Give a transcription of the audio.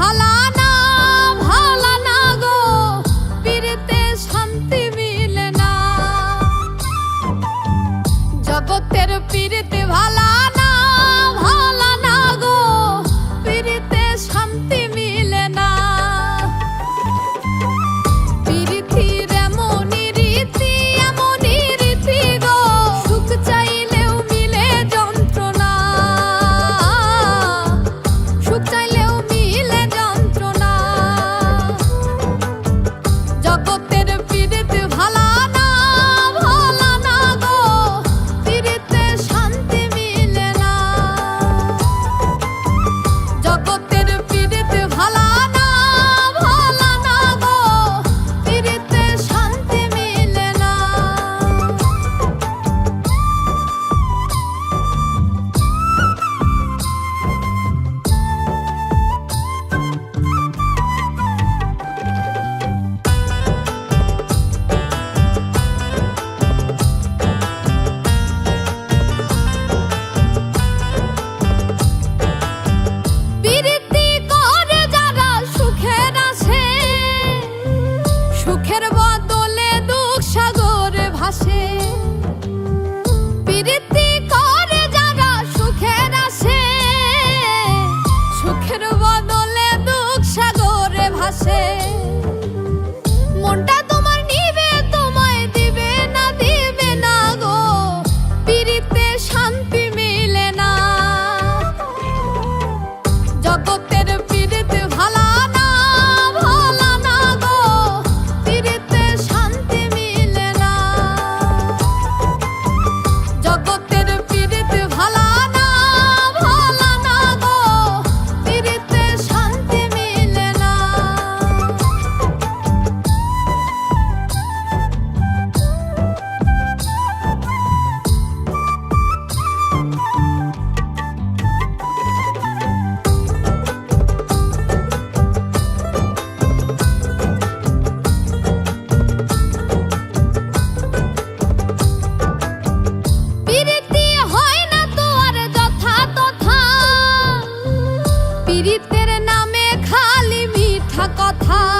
ভালা না ভালা না শান্তি মিলে না। জগতের পীরিতে ভালা baby high.